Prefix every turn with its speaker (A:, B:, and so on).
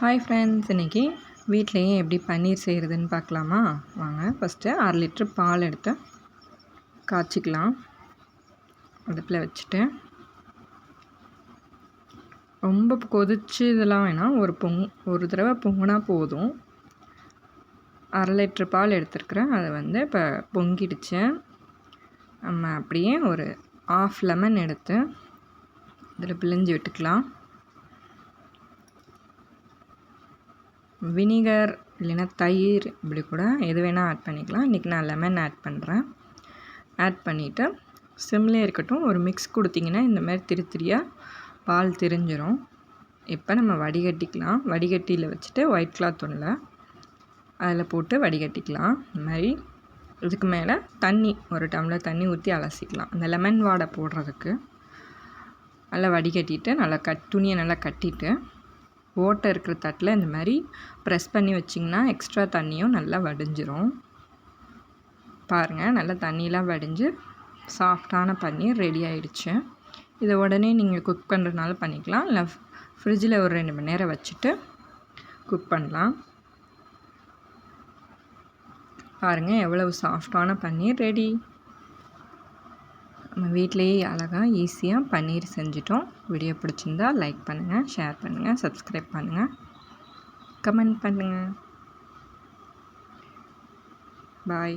A: Hi friends இன்றைக்கி வீட்லேயே எப்படி பன்னீர் செய்கிறதுன்னு பார்க்கலாமா? வாங்க ஃபஸ்ட்டு அரை லிட்ரு பால் எடுத்து காய்ச்சிக்கலாம். அடுப்பில் வச்சுட்டு. ரொம்ப கொதிச்சு இதெல்லாம் வேணாம் ஒரு பொங் ஒரு தடவை பொங்குனா போதும். அரை லிட்ரு பால் எடுத்துருக்குறேன் அதை வந்து இப்போ பொங்கிடுச்சு. நம்ம அப்படியே ஒரு ஆஃப் லெமன் எடுத்து இதில் பிழிஞ்சு விட்டுக்கலாம். வினிகர் இல்லைன்னா தயிர் இப்படி கூட எது வேணால் ஆட் பண்ணிக்கலாம். இன்றைக்கி நான் லெமன் ஆட் பண்ணுறேன் ஆட் பண்ணிவிட்டு சிம்லே இருக்கட்டும் ஒரு மிக்ஸ் கொடுத்திங்கன்னா இந்த மாதிரி திரு திரியாக பால் திரிஞ்சிரும். இப்போ நம்ம வடிகட்டிக்கலாம். வடிகட்டியில் வச்சுட்டு ஒயிட் கிளாத் ஒன்றில் அதில் போட்டு வடிகட்டிக்கலாம். இந்த மாதிரி இதுக்கு மேலே தண்ணி ஒரு டம்ளர் தண்ணி ஊற்றி அலசிக்கலாம். அந்த லெமன் வாடை போடுறதுக்கு. நல்லா வடிகட்டிட்டு நல்லா கட் துணியை நல்லா கட்டிட்டு ஓட்டை இருக்கிற தட்டில் இந்த மாதிரி ப்ரெஸ் பண்ணி வச்சிங்கன்னா எக்ஸ்ட்ரா தண்ணியும் நல்லா வடிஞ்சிரும். பாருங்கள் நல்லா தண்ணியெலாம் வடிஞ்சு சாஃப்டான பன்னீர் ரெடி ஆயிடுச்சு. இதை உடனே நீங்கள் குக் பண்ணுறதுனால பண்ணிக்கலாம். இல்லை ஃப்ரிட்ஜில் ஒரு ரெண்டு மணி நேரம் வச்சுட்டு குக் பண்ணலாம். பாருங்கள் எவ்வளவு சாஃப்டான பன்னீர் ரெடி நம்ம வீட்லேயே அழகாக ஈஸியாக பன்னீர் செஞ்சிட்டோம். வீடியோ பிடிச்சிருந்தா லைக் பண்ணுங்கள் ஷேர் பண்ணுங்கள் சப்ஸ்கிரைப் பண்ணுங்கள் கமெண்ட் பண்ணுங்கள் பாய்